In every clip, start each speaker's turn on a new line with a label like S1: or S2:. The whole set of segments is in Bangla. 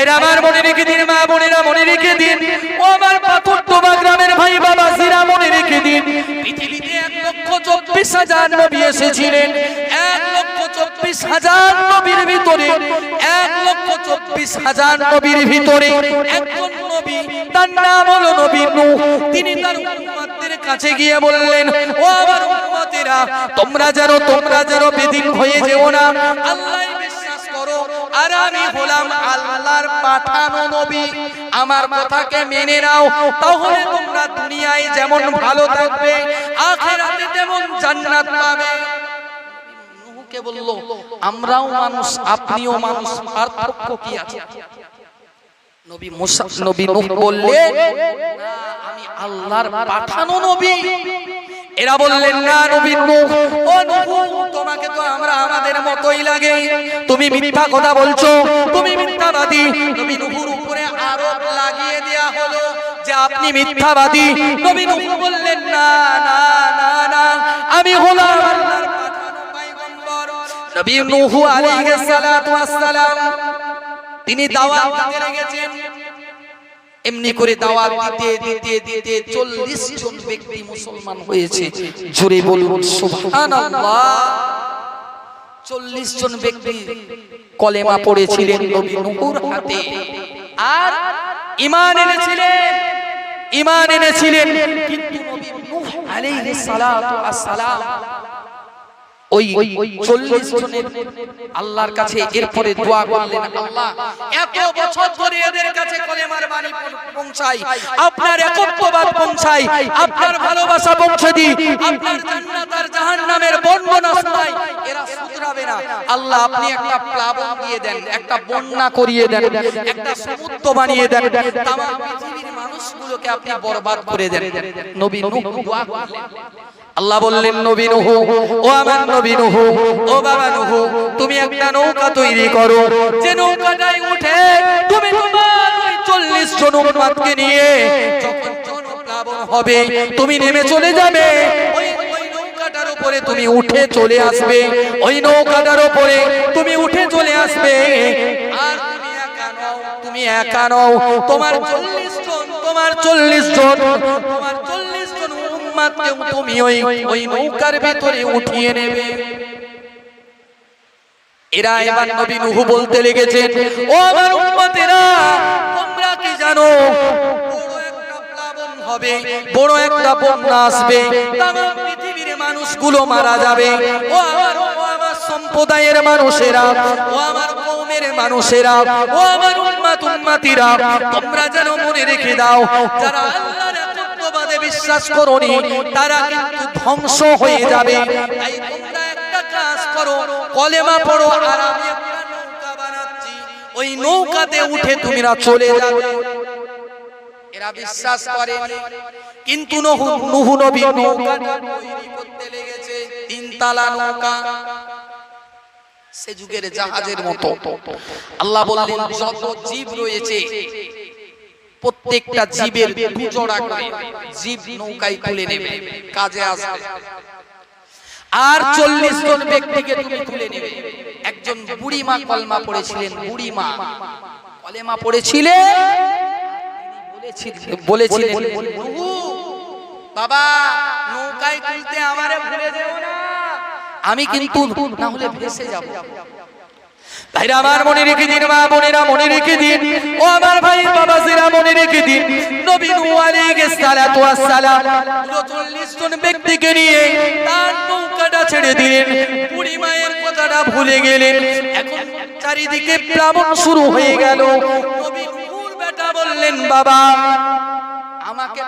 S1: ভাইরা আমার রেখে দিন, মা মনে রেখে দিন। ও আমার পাথর ভাই বাবা মনে রেখে দিন। এক লক্ষ চব্বিশ হাজার নবী এসেছিলেন। এক লক্ষ চব্বিশ হাজার নবীর ভিতরে, এক লক্ষ চব্বিশ হাজার নবীর ভিতরে একজন নবী, তার নাম হলো নবী তিনি তার কাছে গিয়ে বললেন, ও আমার উম্মতেরা, তোমরা যেন তোমরা যেন বেদিন হয়ে যেও না। আল্লাহ আর আমি হলাম আল্লাহর পাঠানো নবী। আমার কথাকে মেনে নাও। তাহলে তোমরা দুনিয়ায় যেমন ভালো থাকবে, আখেরাতে তেমন জান্নাত পাবে। নুহুকে বলল আমরাও মানুষ, আপনিও মানুষ, পার্থক্য কি আছে? নবী মুসা নবী নূহ বললেন না, আমি আল্লাহর পাঠানো নবী। এরা বললেন, না নবী নূহ, ও নূহ, তোমাকে তো আমরা আমাদের মতই লাগে। তুমি মিথ্যা কথা বলছো, তুমি মিথ্যাবাদী। নবী উপরে আরোপ লাগিয়ে দেয়া হলো যে আপনি মিথ্যাবাদী। নবী বললেন, না না না না, আমি হলাম নবী নূহ আলাইহিস সালাতু ওয়াস সালাম, তিনি দাওয়াত দিতে লেগেছেন। এমনি করে দাওয়াত দিতে দিতে দিতে চল্লিশ জন ব্যক্তি মুসলমান হয়েছে। জোরে বলুন, সুবহানাল্লাহ। চল্লিশ জন ব্যক্তি কলেমা পড়েছিলেন নবী নূহুর হাতে। আর ঈমান এনেছিলেন ঈমান এনেছিলেন কিন্তু নবী নূহ আলাইহিস সালাতু ওয়াস সালাম ওই চল্লিশ জনের আল্লাহর কাছে এরপরে দোয়া করলেন, আল্লাহ, এত বছর ধরে এদের কাছে কলেমার বাণী পৌঁছাই, আপনার একত্ববাদ পৌঁছাই, আপনার ভালোবাসা পৌঁছে দিই, আপনার জান্নাত আর জাহান্নামের বর্ণনা শোনাই এরা শুধরাবে না। আল্লাহ, আপনি একটা প্লাবন দিয়ে দেন, একটা বন্যা করিয়ে দেন, একটা সমুদ্র বানিয়ে দেন তাম পৃথিবীর মানুষগুলোকে আপনি বরবাদ করে দেন। নবী নূহ দোয়া করলেন। আল্লাহ বললেন, নবী নুহু, ও আমার নবী নুহু, ও বাবা নুহু, তুমি একটা নৌকা তৈরি করো। যে নৌকাটায় উঠে তুমি তোমার ওই 40 জন উম্মতকে নিয়ে যখন জনপ্লাবন হবে, তুমি নেমে চলে যাবে। ওই নৌকাটার উপরে তুমি উঠে চলে আসবে। ওই নৌকাটার উপরে তুমি উঠে চলে আসবে। তুমি একা নও তোমার 40 জন, তোমার 40 জন, তোমার 40 তুমি ওই ওই নৌকার উঠিয়ে নেবে। এরা এবার নবী নূহ বলতে লেগেছেন, ও আমার তোমরা কি জানো? হবে, বড় একটা বন্যা আসবে পৃথিবীর মানুষগুলো মারা যাবে। ও আমার সম্প্রদায়ের মানুষেরা, ও আমার কওমের মানুষেরা, ও আমার উম্মত উম্মতিরা, তোমরা যেন মনে রেখে দাও, যারা আল্লাহর বিশ্বাস করনি, তারা কিন্তু ধ্বংস হয়ে যাবে। করো, কলেমা পড়ো, আর আমি নৌকা বানাচ্ছি। ওই নৌকাতে উঠে তোমরা চলে যাবে। এরা বিশ্বাস করে কিন্তু তিনতলা নৌকা। সে যুগের জাহাজের মতো। আল্লাহ বললেন, যত জীব রয়েছে প্রত্যেকটা জীবের দু করে জীব নৌকায় তুলে নেবে কাজে আসবে। আর চল্লিশ জন ব্যক্তিকে তুমি তুলে নেবে। একজন বুড়ি মা কলমা পড়েছিলেন বুড়ি মা কলেমা পড়েছিলেন? বলেছিলেন। বাবা নৌকায় তুলতে আমারে ভুলে যেও না। আমি কিন্তু না হলে ভেসে যাব। ভাইরা আমার মনে রেখে দিন, মা বোনেরা মনে রেখে দিন। ও আমার ভাই মনে রেখে দিন। নবী নূহ আলাইহিস সালাতু ওয়াস সালাম পুরো 40 জন ব্যক্তিকে নিয়ে তার নৌকাটা ছেড়ে দিলেন। বুড়ি মায়ের কথাটা ভুলে গেলেন। এখন চারিদিকে প্লাবন শুরু হয়ে গেল। বাবা, আমাকে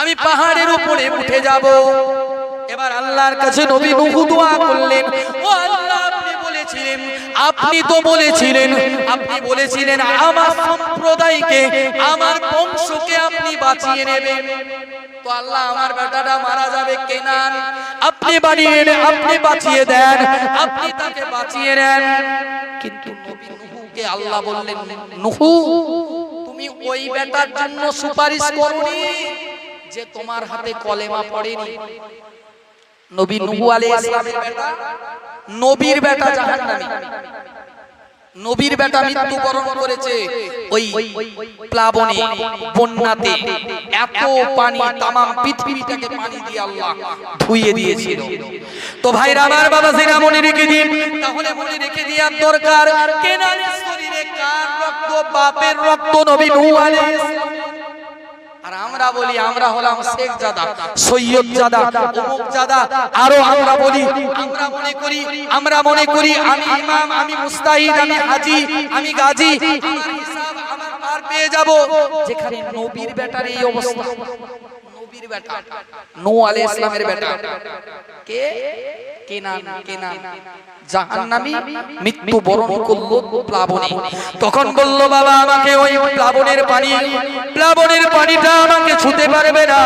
S1: আমি পাহাড়ের উপরে উঠে যাব। এবার আল্লাহর কাছে নবী নূহ দোয়া করলেন। ও আল্লাহ বলেছিলেন, আপনি তো বলেছিলেন, আপনি বলেছিলেন আমার সম্প্রদায়কে, আমার বংশকে আপনি বাঁচিয়ে নেবেন। তো আল্লাহ আমার মারা আপনি বাঁচিয়ে দেন, আপনি তাকে বাঁচিয়ে নবী বললেন ওই জন্য সুপারিশ যে তোমার হাতে কলেমা পড়েনি? নবী নূহ আলাইহিস বেটা? নবীর বেটা জাহান্নামী। নবীর বেটা মৃত্যুবরণ করেছে ওই প্লাবনে বন্যাতে। এত পানি তামাম পৃথিবীটাকে পানি দিয়ে আল্লাহ ধুইয়ে দিয়েছিল। তো ভাইরা আমার বাবা সেরা মনে রেখে দিন। তাহলে মনে রেখে দেওয়ার দরকার কেনারের শরীরে কার রক্ত বাপের রক্ত নবী নূহ আলাইহিস আমরা বলি, আমরা হলাম সৈয়দ জাদা আরও আমরা বলি, আমরা মনে করি আমি আমি মুস্তাহিদ, আমি হাজি, আমি গাজী। পেয়ে যাব। যেখানে নবীর বেটার এই অবস্থা। নবীর বেটা। নো আলাইহিস ইসলামের বেটা। কে? কেনান কেনান জাহান্নামী মৃত্যু বরণ করল প্লাবনে। তখন বলল বাবা আমাকে ওই প্লাবনের পানি প্লাবনের পানিটা আমাকে ছুতে পারবে না।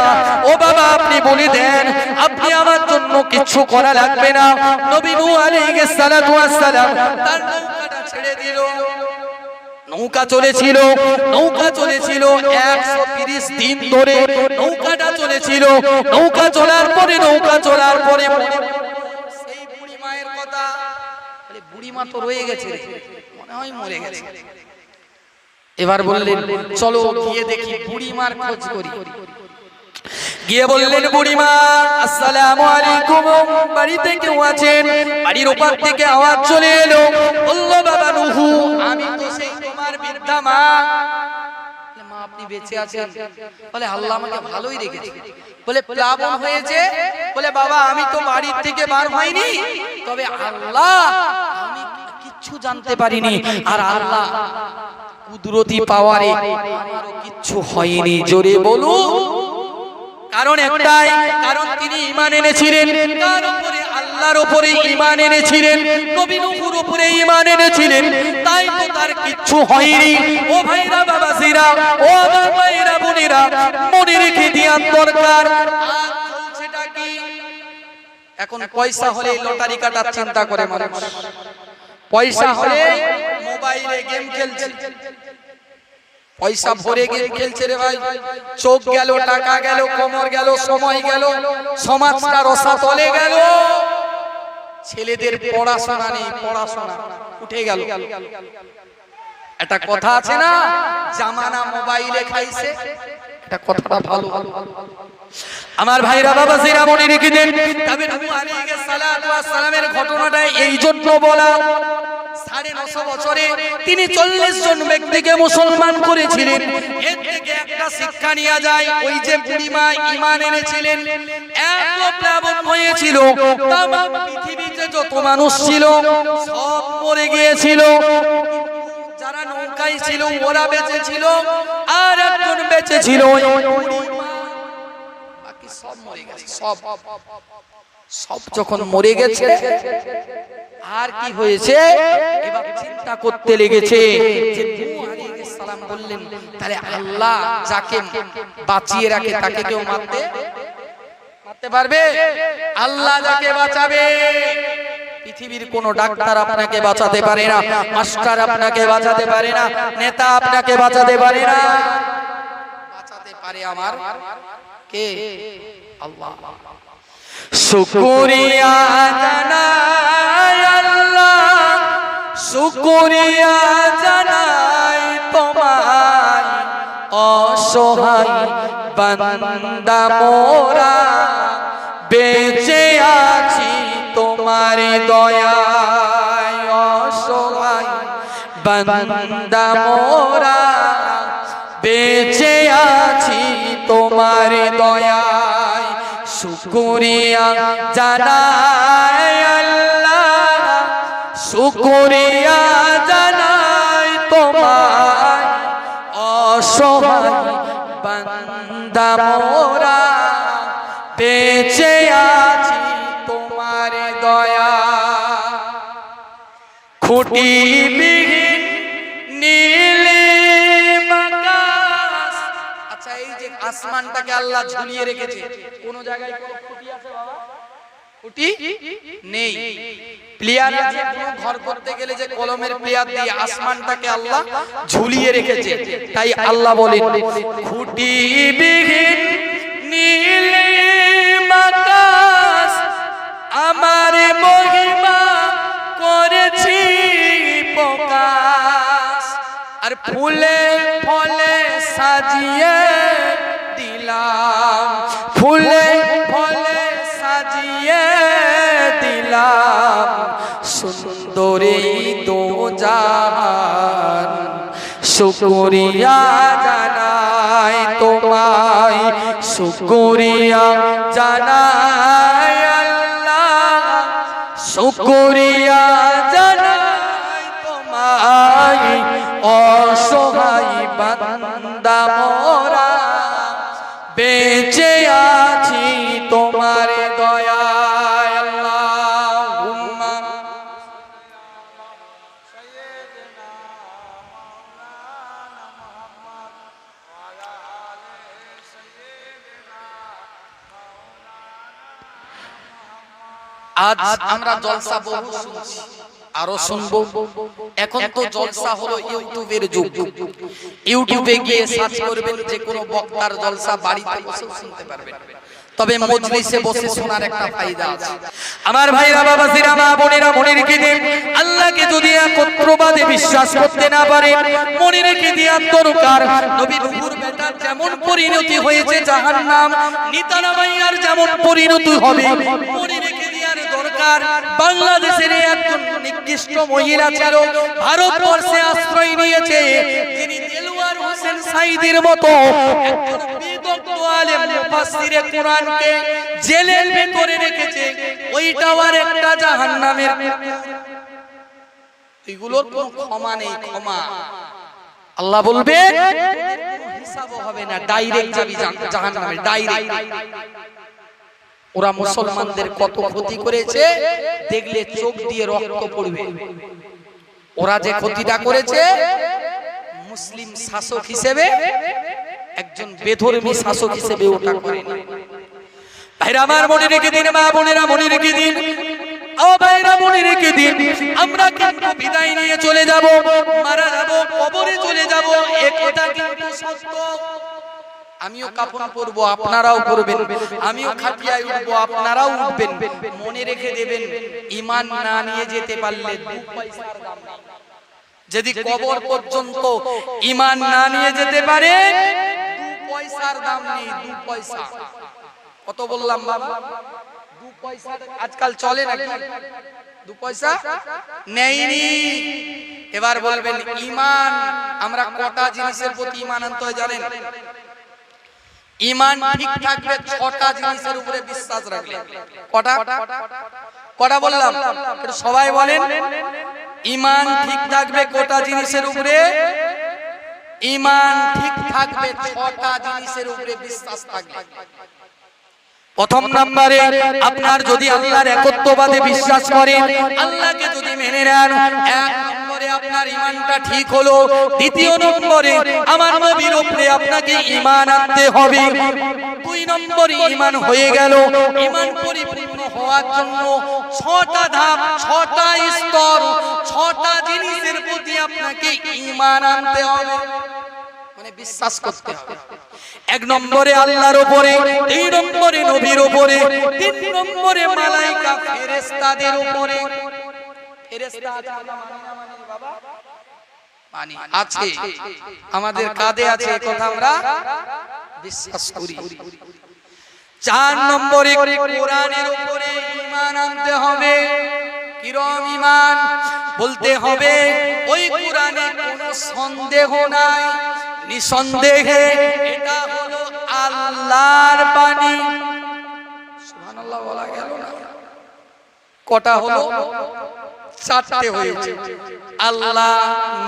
S1: ও বাবা আপনি বলে দেন আপনি আমার জন্য কিছু করা লাগবে না। নবী নূহ আলাইহিস সালাতু ওয়াস সালাম তার নৌকাটা ছেড়ে দিল। নৌকা চলেছিল নৌকা চলেছিল একশো তিরিশ দিন ধরে। নৌকাটা চলেছিল, নৌকা চলার পরে, নৌকা চলার পরে সেই বুড়ি মায়ের কথা বুড়ি তো রয়ে গেছে মনে হয় মরে গেছে। এবার বললেন, চলো গিয়ে দেখি বুড়ি মার খোঁজ করি। গিয়ে বললেন, বুড়িমা, আসসালামু আলাইকুম। বাড়িতে কেউ আছেন? বাড়ির ওপার থেকে আওয়াজ চলে এলো, বলল, বাবা নুহু আমি তো সেই তোমার বৃদ্ধা মা মা, আপনি বেঁচে আছেন। বলে, আল্লাহ আমাকে ভালোই রেখেছে। বলে, প্লাবন হয়েছে। বলে, বাবা, আমি তো বাড়ির থেকে বার তবে আল্লাহ, আমি জানতে পারিনি। আর আল্লাহ কুদরতি পাওয়ারে আমারও কিচ্ছু হয়নি। জোরে বলুন। কারণ একটাই, কারণ তিনি ঈমান এনেছিলেন। তার উপরে আল্লাহর উপরে ঈমান এনেছিলেন, নবী নূহের উপরে ইমান এনেছিলেন। তাই তো তার কিচ্ছু হয়নি। ও ভাইরা, বাবাজিরা, ও আমার ভাইরা, বোনেরা, মনে রেখে দেওয়ার দরকার। এখন পয়সা হলে লটারি কাটার চিন্তা করে মানুষ। পয়সা হলে মোবাইলে গেম খেলছে। পয়সা ভরে গিয়ে খেলছে রে ভাই। চোখ গেল, টাকা গেল, কোমর গেল, সময় গেল, সমাজটা রসা তলে গেল। ছেলেদের পড়াশোনা নেই, পড়াশোনা। উঠে গেল। একটা কথা আছে না? জামানা মোবাইলে খাইছে। এটা কথাটা ভালো। আমার ভাইরা বাবা সেরা মনে রেখে দেন তবে নবী সালাতু ওয়াস সালামের ঘটনাটা এই জন্য বলা। সাড়ে নশো বছরে তিনি চল্লিশ জন ব্যক্তিকে মুসলমান করেছিলেন। এর থেকে একটা শিক্ষা নেওয়া যায়, ওই যে বুড়িমা ইমান এনেছিলেন এত প্লাবন হয়েছিল। তাম পৃথিবীতে যত মানুষ ছিল, সব মরে গিয়েছিল। যারা নৌকায় ছিল, ওরা বেঁচে ছিল, আর একজন বেঁচে ছিল বাকি সব মরে গেছে, সব। সব যখন মরে গেছে, আর কি হয়েছে? এবার চিন্তা করতে লেগেছে বললেন, তাহলে আল্লাহ যাকে বাঁচিয়ে রাখে, তাকে কেউ মারতে মারতে পারবে? আল্লাহ যাকে বাঁচাবে। পৃথিবীর কোন ডাক্তার আপনাকে বাঁচাতে পারে না। মাস্টার আপনাকে বাঁচাতে পারে না। নেতা আপনাকে বাঁচাতে পারে না। বাঁচাতে পারে আমার। কে? আল্লাহ। শুকুরিয়া জানাই আল্লাহ। শুকুরিয়া জানাই তোমায়। অসহায় বান্দা মোরা। বেঁচে আছি তোমার দয়ায় অসহায়। বান্দা মোরা, বেঁচে আছি তোমার দয়ায়। শুকুরিয়া জানাই আল্লাহ, শুকুরিয়া জানাই তোমার অসহায় বান্দা নীলে আচ্ছা এই যে আসমানটাকে আল্লাহ ঝুলিয়ে রেখেছে জায়গায় ঘর করতে গেলে যে কলমের প্লেয়ার দিয়ে আসমানটাকে রেখেছে। তাই আল্লাহ বলেন খুঁটি বিহীন নীলে আমার মহিমা করেছি। প্রকাশ আর ফুলে ফলে সাজিয়ে দিলাম। ফুলে ফলে সাজিয়ে দিলাম। সুন্দরী তো জাহান শুকরিয়া জানাই তোমায়। শুকরিয়া জানাই আল্লাহ। শুকরিয়া আজ আমরা জলসা বহু শুনছি আরও শুনব। এখন তো জলসা হলো ইউটিউবের যুগ। ইউটিউবে গিয়ে সার্চ করবেন যে কোনো বক্তার জলসা বাড়িতে বসে শুনতে পারবেন। তবে মজলিসে বসে শোনার একটা আছে। আমার ভাইরা বাবাজিরা মা বোনেরা মনে রেখে দিন আল্লাহকে যদি একত্রবাদে বিশ্বাস করতে না পারে মনে রেখে দিয়ে দরকার। নবী নূর বেটার যেমন পরিণতি হয়েছে জাহান্নাম নিতানা মাইয়ার যেমন পরিণতি হবে মনে রেখে দরকার বাংলাদেশের একজন নিকৃষ্ট মহিলা ছিল, ভারতবর্ষে আশ্রয় নিয়েছে। তিনি দেলোয়ার হোসেন সাইদের মতো রেখেছে। ওইটাও জাহান্নামের ক্ষমা বলবে না ডাইরেক্ট। ওরা মুসলমানদের কত ক্ষতি করেছে দেখলে চোখ দিয়ে রক্ত পড়বে। ওরা যে ক্ষতিটা করেছে মুসলিম শাসক হিসেবে একজন বেধর্মী শাসক হিসেবে ওটা করেনি ভাইরা আমার মনে রেখে দিন মা বোনেরা মনে রেখে দিন। ও ভাইরা রেখে দিন আমরা কিন্তু বিদায় নিয়ে চলে যাব মারা যাব কবরে চলে যাব একটা কিন্তু সত্য। আমিও কাফন পরব আপনারাও করবেন। আমিও খাটিয়ায় উঠবো আপনারাও উঠবেন। মনে রেখে দেবেন ইমান না নিয়ে যেতে পারলে যদি কবর পর্যন্ত ইমান না নিয়ে যেতে পারে দু পয়সার দাম নেই দু পয়সা। কত বললাম বাবা? দু পয়সা আজকাল চলে নাকি? দু পয়সা? নেইনি। এবার বলবেন ইমান আমরা কটা জিনিসের প্রতি ইমান আনতে হয় জানেন? ইমান ঠিক থাকবে ছটা জিনিসের উপরে বিশ্বাস রাখলে। কটা? কটা বললাম? সবাই বলেন। ইমান ঠিক থাকবে কটা জিনিসের উপরে? ইমান ঠিক থাকবে ছটা জিনিসের উপরে বিশ্বাস থাকবে প্রথম নম্বরে আপনার যদি আল্লাহর একত্ববাদে বিশ্বাস করেন আল্লাহকে যদি মেনে নেন, এক নম্বরে আপনার ইমানটা ঠিক হলো, দ্বিতীয় নম্বরে আমার নবীর উপরে আপনাকে ইমান আনতে হবে। দুই নম্বরে ইমান হয়ে গেল ইমান পরিপূর্ণ হওয়ার জন্য ছটা ধাপ, ছটা স্তর, ছটা জিনিসের প্রতি আপনাকে ইমান আনতে হবে। মানে বিশ্বাস করতে হবে। এক নম্বরে আল্লাহর উপরে, দুই নম্বরে নবীর উপরে, তিন নম্বরে মালাইকা ফেরেশতাদের উপরে। আমাদের কাঁধে আছে আমরা বিশ্বাস করি। চার নম্বরে উপরে আনতে হবে। বলতে হবে, ওই কোরআনে কোনো সন্দেহ নাই। নিঃসন্দেহে এটা হলো আল্লাহর বাণী। সুবহানাল্লাহ, বলা গেল না। কটা হলো? চারটে হয়েছে। আল্লাহ,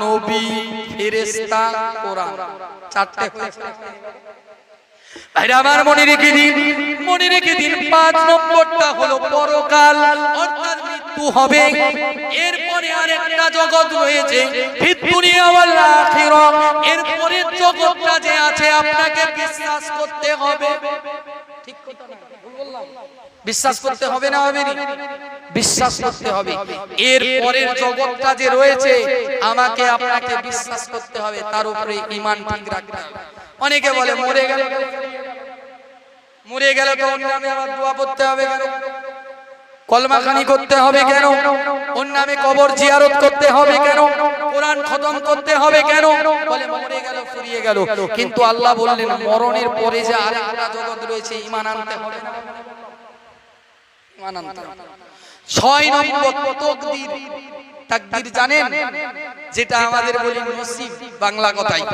S1: নবী, ফেরেশতা, কোরআন। চারটে হয়েছে। ভাইরা, আমার মনে রেখে দিন, মনে রেখে দিন, পাঁচ নম্বরটা হলো পরকাল, অর্থাৎ মৃত্যু হবে। এরপরে আরেকটা জগৎ রয়েছে ফিতুনিয়া এরপরে জগৎটা যে আছে, আপনাকে বিশ্বাস করতে হবে। ঠিক কথা না? বিশ্বাস করতে হবে না হবে বিশ্বাস করতে হবে। এর পরের জগৎটা যে রয়েছে, আমাকে আপনাকে বিশ্বাস করতে হবে, তার উপরে ইমান ঠিক রাখতে হবে। অনেকে বলে, মরে গেল। মরে গেলে তো নামে আবার দোয়া পড়তে হবে কেন? কলমাখানি করতে হবে কেন? ওর নামে কবর জিয়ারত করতে হবে কেন? কোরআন খতম করতে হবে কেন? বলে মরে গেল ফুরিয়ে গেল। কিন্তু আল্লাহ বললেন মরণের পরে যে আরেকটা জগৎ রয়েছে ইমান আনতে হবে? ইমান আনতে হবে। ছয় নম্বর তকদির। তাকদির জানেন? যেটা আমাদের বলি নসিব বাংলা কথায়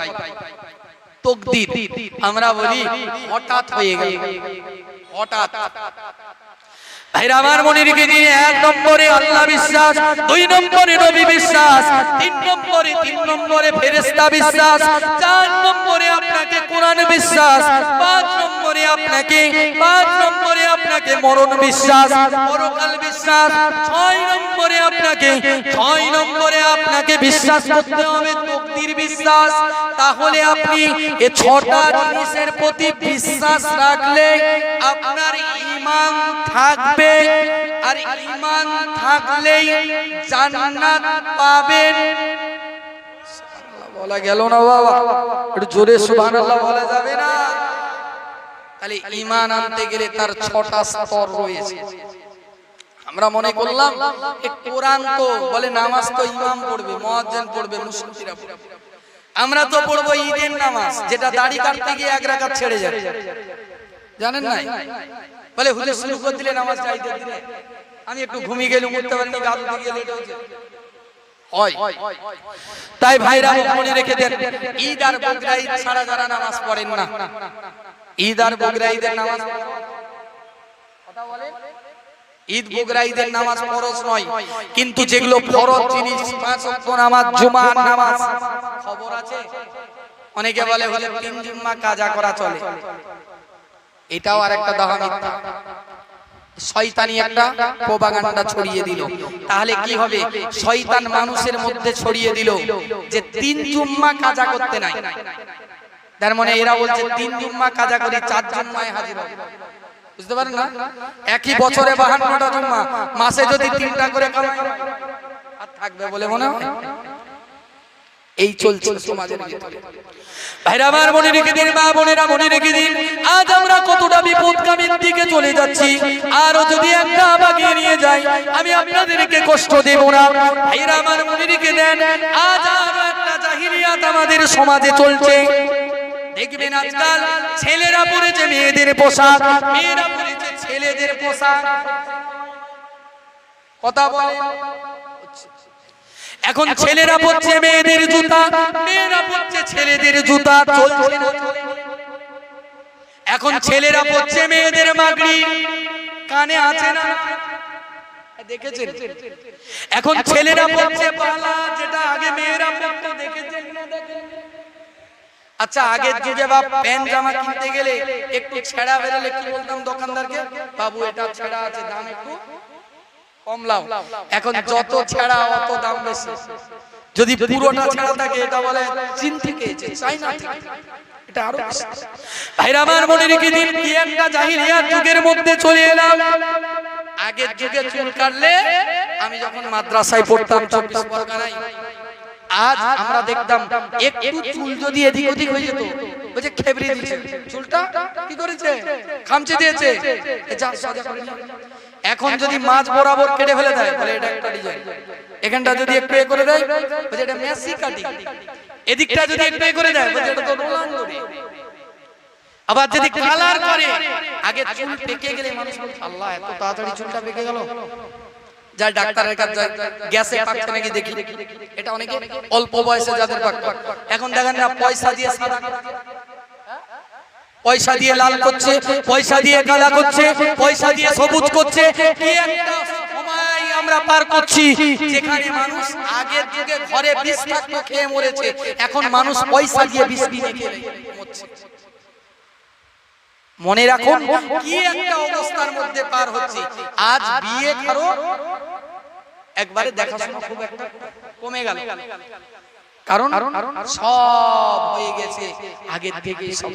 S1: তকদির। আমরা বলি হঠাৎ হয়ে গেল। হঠাৎ। ভাইরা, আমার মনে রেখে এক নম্বরে আল্লাহ বিশ্বাস, দুই নম্বরে নবী বিশ্বাস, তিন নম্বরে তিন নম্বরে ফেরেস্তা বিশ্বাস, চার নম্বরে আপনাকে কোরআন বিশ্বাস, পাঁচ নম্বরে আপনাকে, পাঁচ নম্বরে আপনাকে মরণ বিশ্বাস, পরকাল বিশ্বাস, ছয় নম্বরে আপনাকে, ছয় নম্বরে আপনাকে বিশ্বাস করতে হবে, তকদির বিশ্বাস। তাহলে আপনি এ ছটা জিনিসের প্রতি বিশ্বাস রাখলে আপনার ঈমান থাকবে। আর ইমান থাকলেই জান্নাত পাবেন বলা গেল না বাবা। একটু জোরে সুবহানাল্লাহ বলা যাবে না। তাহলে ইমান আনতে গেলে তার ছটা স্তর রয়েছে। আমরা মনে করলাম কোরআন তো, বলে নামাজ তো ইমাম পড়বে, মুয়াজ্জিন পড়বে, মুসল্লিরা পড়বে। আমরা তো পড়ব ঈদের নামাজ, যেটা দাড়ি কাটতে গিয়ে এক রাকাত ছেড়ে যাবে। জানেন না বলে, হুজুর, শুরু করে দিলে নামাজ চাইতে দিলে। আমি একটু ঘুমিয়ে গেলাম, উঠতে পারিনি দিতে গিয়ে লেট হয়েছে। তাই ভাইরা মনে রেখে দেন, ঈদ আর বকরা ঈদ ছাড়া যারা নামাজ পড়েন না। ঈদ আর বকরা ঈদের নামাজ কথা বলেন। ঈদ, বকরা ঈদের নামাজ ফরজ নয়। কিন্তু যেগুলো ফরজ জিনিস, পাঁচ ওয়াক্ত নামাজ, জুমার নামাজ, খবর আছে? অনেকে বলে হলে তিন জুম্মা কাজা করা চলে। এটাও আর একটা দাহা মিথ্যা। শয়তানি একটা প্রোপাগান্ডা ছড়িয়ে দিল। তাহলে কি হবে? শয়তান মানুষের মধ্যে ছড়িয়ে দিল যে তিন জুম্মা কাজা করতে নাই। তার মানে এরা বলছে তিন জুম্মা কাজা করি চার জুম্মায় হাজির হবে। বুঝতে পারেন না? একই বছরে বাহান্নটা জুম্মা। মাসে যদি তিনটা করে আর থাকবে বলে মনে হয়? এই চলছে সমাজের ভিতরে। ভাইরা আমার মনে রেখে দিন মা বোনেরা মনে রেখে দিন। আজ আমরা কতটা বিপদগামীর দিকে চলে যাচ্ছি আরও যদি একটা নিয়ে যাই আমি আপনাদেরকে কষ্ট দেব না। ভাইরা আমার মনে রেখে দেন আজ আরও একটা জাহিলিয়াত আমাদের সমাজে চলছে। দেখবেন আজকাল ছেলেরা পরেছে মেয়েদের পোশাক মেয়েরা পরেছে ছেলেদের পোশাক। কথা বলে এখন ছেলেরা পড়ছে মেয়েদের জুতা। মেয়েরা পড়ছে ছেলেদের জুতা চলছে? এখন ছেলেরা পড়ছে মেয়েদের মাগড়ি কানে আছে না? দেখেছেন? এখন ছেলেরা পড়ছে পালা যেটা আগে মেয়েরা পড়তো দেখেছেন না দেখেন না? আচ্ছা আগের যুগে বা প্যান্ট জামা কিনতে গেলে একটু ছেঁড়া বেরোলে কি বলতাম দোকানদারকে? বাবু এটা ছেঁড়া আছে দাম একটু? কমলাও এখন যত ছেঁড়া অত দাম বেশি। যদি পুরোটা ছেঁড়া থাকে এটা বলে চীন থেকে চাইনা থেকে এটা আরও ভাইরা আমার মনে রেখে দিন কি একটা জাহিলিয়াত যুগের মধ্যে চলে এলাম। আগের যুগে চুল কাটলে আমি যখন মাদ্রাসায় পড়তাম চব্বিশ পরগনায় আজ আমরা দেখতাম একটু চুল যদি এদিক ওদিক হয়ে যেত বলছে খেবড়ি দিয়েছে চুলটা কি করেছে? খামচে দিয়েছে। যা সাজা করে নিয়ে। এখন যদি মাছ বরাবর কেটে ফেলে দেয় বলে এটা একটা ডিজাইন এখানটা যদি একটু এ করে দেয় বলছে এটা মেসি কাটিং এদিকটা যদি একটু এ করে দেয় বলছে এটা তো রোনাল্ডো আবার যদি কালার করে আগে চুল পেকে গেলে মানুষ বলছে আল্লাহ এত তাড়াতাড়ি চুলটা পেকে গেল। যা ডাক্তারের কাছে গ্যাসে পাকছে নাকি দেখি। এটা অনেকে অল্প বয়সে যাদের পাক এখন দেখেন না পয়সা দিয়ে করছে। পয়সা দিয়ে লাল করছে, পয়সা দিয়ে কালা করছে, পয়সা দিয়ে সবুজ করছে। আমরা পার করছি, যেখানে মানুষ আগের যুগে ঘরে বিষ থাকতো, খেয়ে মরেছে। এখন মানুষ পয়সা দিয়ে বিষ কিনে খেয়ে মনে রাখুন, কি একটা অবস্থার মধ্যে পার হচ্ছে। আজ বিয়ে কারও একবারে দেখাশোনা খুব একটা কমে গেল। কারণ সব হয়ে গেছে আগের থেকে সব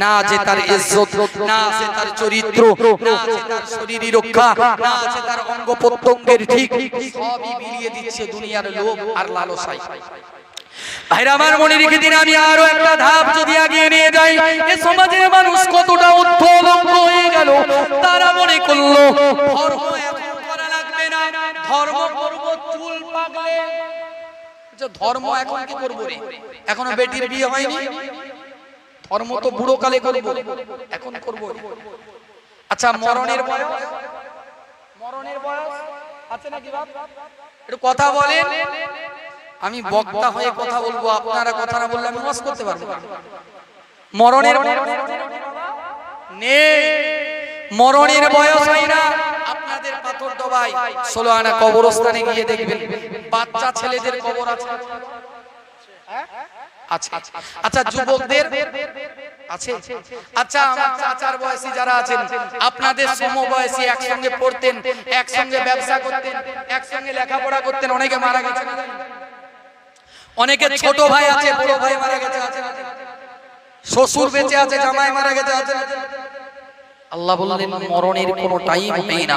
S1: না আছে তার ইজ্জত না আছে তার চরিত্র না আছে তার শরীরী রক্ষা না আছে তার অঙ্গ প্রত্যঙ্গের ঠিক সবই বিলিয়ে দিচ্ছে দুনিয়ার লোভ আর ভাইরা আমার মনে রেখে দিন আমি আরও একটা ধাপ যদি এগিয়ে নিয়ে যাই এ সমাজের মানুষ কতটা হয়ে গেল তারা মনে করল ধর্ম এখন ধর্ম করব চুল পাকলে ধর্ম এখন কি করব রে? এখনও বেটির বিয়ে হয়নি? ধর্ম তো বুড়ো কালে করব। এখন করব আচ্ছা মরণের বয়স? মরণের বয়স আছে নাকি একটু কথা বলেন। আমি বক্তা হয়ে কথা বলব আপনারা কথা না বললে আমি করতে পারব। মরণের নে। মরণের বয়স হয় না। আপনাদের পাথর ডবাই ষোলো আনা কবরস্থানে গিয়ে দেখবেন, বাচ্চা ছেলেদের কবর আছে। আচ্ছা আচ্ছা আছেন, আপনাদের সমবয়সী একসঙ্গে পড়তেন, একসঙ্গে ব্যবসা করতেন, একসঙ্গে লেখাপড়া করতেন, অনেকে মারা গেছে ছোট ভাই আছে, বড় ভাই মারা গেছে। শ্বশুর বেঁচে আছে, জামাই মারা গেছে? আল্লাহ বললেন মরণের কোনো টাইম নেই না।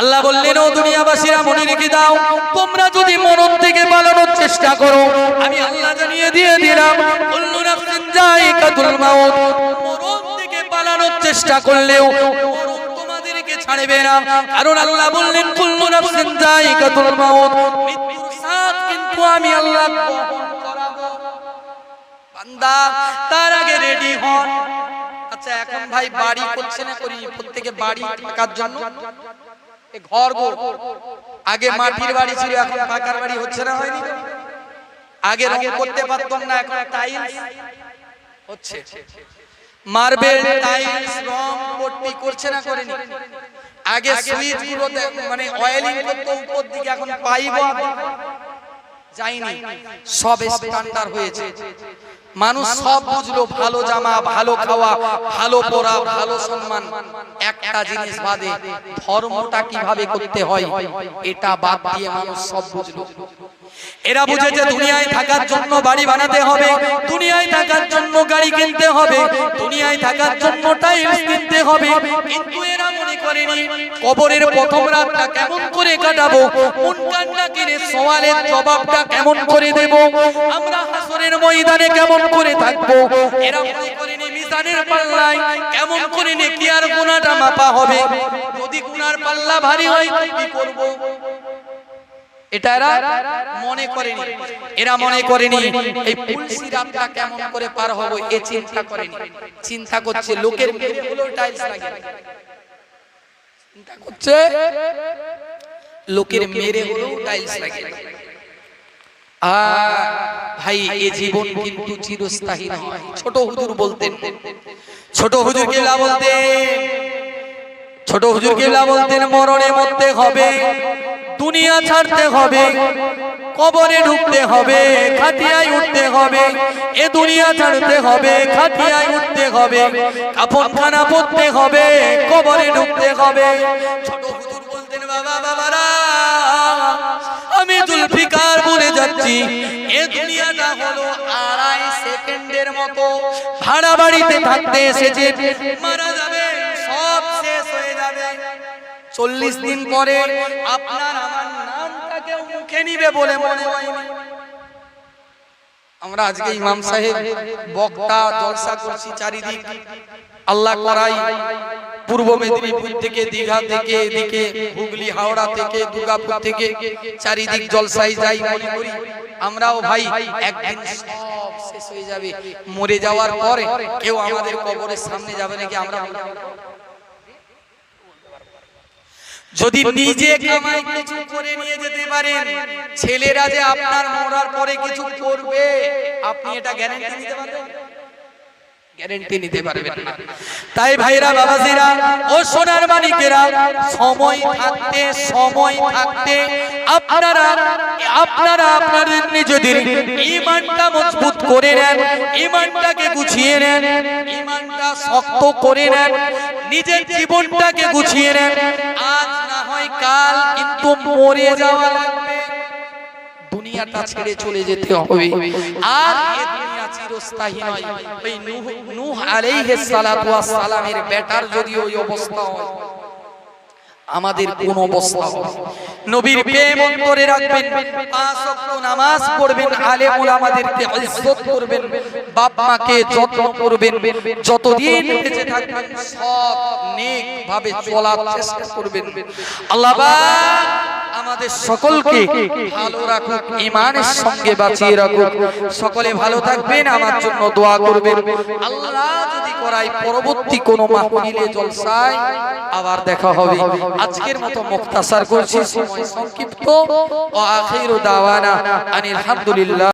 S1: আল্লাহ বললেন ও দুনিয়াবাসীরা মনে রেখে দাও তোমরা যদি মরণ থেকে পালানোর চেষ্টা করো আমি আল্লাহ জানিয়ে দিয়ে দিলাম কুল্লু নাফসিন যায়িকাতুল মাউত মরণ থেকে পালানোর চেষ্টা করলেও তোমাদেরকে ছাড়বে না। কারণ আল্লাহ বললেন কুল্লু নাফসিন যায়িকাতুল মাউত মৃত্যুর কিন্তু আমি আল্লাহ বান্দা তার আগে রেডি হন এখন ভাই বাড়ি করছে না করি, প্রত্যেকে বাড়ি থাকার জন্য। ঘর গো। আগে মাটির বাড়ি ছিল, এখন পাকার বাড়ি হচ্ছে না, হয়নি? আগে রং করতে পারতাম না, এখন টাইলস হচ্ছে। মার্বেল টাইলস রং পট্টি করছে না করেনি। আগে সুইচগুলো মানে অয়েলিং করতো উপর দিকে, এখন পাইপ যায়নি সব স্ট্যান্ডার্ড হয়েছে। মানুষ সব বুঝলো ভালো জামা ভালো খাওয়া ভালো পড়া ভালো সম্মান। একটা জিনিস বাদে ধর্মটা কীভাবে করতে হয় এটা বাদ দিয়ে মানুষ সব বুঝলো। এরা বুঝেছে দুনিয়ায় থাকার জন্য বাড়ি বানাতে হবে, দুনিয়ায় থাকার জন্য গাড়ি কিনতে হবে, দুনিয়ায় থাকার জন্য টাইলস কিনতে হবে। কিন্তু এরা মনে করেনি, কবরের প্রথম রাতটা কেমন করে কাটাবো, কোন কান্না কিনে সওয়ালের জবাবটা কেমন করে দেব, আমরা হাসরের ময়দানে কেমন করে থাকব? এরা মনে করেনি মিজানের পাল্লায় কেমন করে নেকি আর গুনাহটা মাপা হবে? যদি গুনার পাল্লা ভারী হয়, কি করব? এটা এরা মনে করেনি। এরা মনে করেনি এই পুলসি রাতটা কেমন করে পার হব এ চিন্তা করেনি। চিন্তা করছে লোকের মেরে টাইলস লাগে চিন্তা করছে লোকের মেরে হলো টাইলস লাগে আ ভাই এ জীবন কিন্তু চিরস্থায়ী নয়। ছোট হুজুর বলতেন ছোট হুজুর কেলা বলতেন? ছোট হুজুর কেলা বলতেন মরণের মধ্যে হবে। দুনিয়া ছাড়তে হবে, কবরে ঢুকতে হবে, খাটিয়ায় উঠতে হবে, এ দুনিয়া ছাড়তে হবে, খাটিয়ায় উঠতে হবে কাপড়খানা পরতে হবে, কবরে ঢুকতে হবে। আমি জুলফিকার বলে যাচ্ছি, এ দুনিয়াটা হলো আড়াই সেকেন্ডের মতো। ভাড়া বাড়িতে থাকতে এসেছে, মারা যাবে চল্লিশ দিন পরে আপনার আমার নামটা মুখে নিবে বলে মনে হয়নি। আমরা আজকে ইমাম সাহেব বক্তা জলসা করছি চারিদিক। আল্লাহ করাই। পূর্ব মেদিনীপুর থেকে দীঘা থেকে এদিকে হুগলি হাওড়া থেকে দুর্গাপুর থেকে চারিদিক জলসাই যাই মনে করি। আমরাও ভাই একদিন সব শেষ হয়ে যাবে। মরে যাওয়ার পরে কেউ আমাদের কবরের সামনে যাবে নাকি আমরা? যদি নিজে কামাই কিছু করে নিয়ে যেতে পারেন ছেলেরা যে আপনার মরার পরে কিছু করবে আপনি এটা গ্যারান্টি নিতে পারবেন? গ্যারান্টি নিতে পারবেন না। তাই ভাইরা বাবাজিরা ও সোনার মানিকেরা সময় থাকতে সময় থাকতে আপনারা আপনারা আপনাদের নিজেদের ইমানটা মজবুত করে নেন ইমানটাকে গুছিয়ে নেন ইমানটা শক্ত করে নেন নিজের জীবনটাকে গুছিয়ে নেন। আজ হয় কাল কিন্তু মরে যাওয়া লাগবে। দুনিয়াটা ছেড়ে চলে যেতে হবে। আর চিরস্থায়ী নয়। ওই নূহ আলাইহিস সালাতু ওয়াস সালামের বেটার যদি ওই অবস্থা হয় আমাদের কোন অবস্থা। নবীর প্রেম অন্তরে রাখবেন পাঁচ নামাজ পড়বেন আলেমুল আমাদেরকে ইজ্জত করবেন বাপ মাকে যত্ন করবেন যতদিন বেঁচে থাকবেন সব নেক ভাবে চলার চেষ্টা করবেন। আল্লাহ আমাদের সকলকে ভালো রাখুক ইমানের সঙ্গে বাঁচিয়ে রাখুক। সকলে ভালো থাকবেন আমার জন্য দোয়া করবেন। আল্লাহ যদি করাই পরবর্তী কোনো মাহফিলে জলসায় আবার দেখা হবে। আজকের মতো মুক্তাসার করছি। সংক্ষিপ্ত ও আখির দাওয়ানা আনিল আলহামদুলিল্লাহ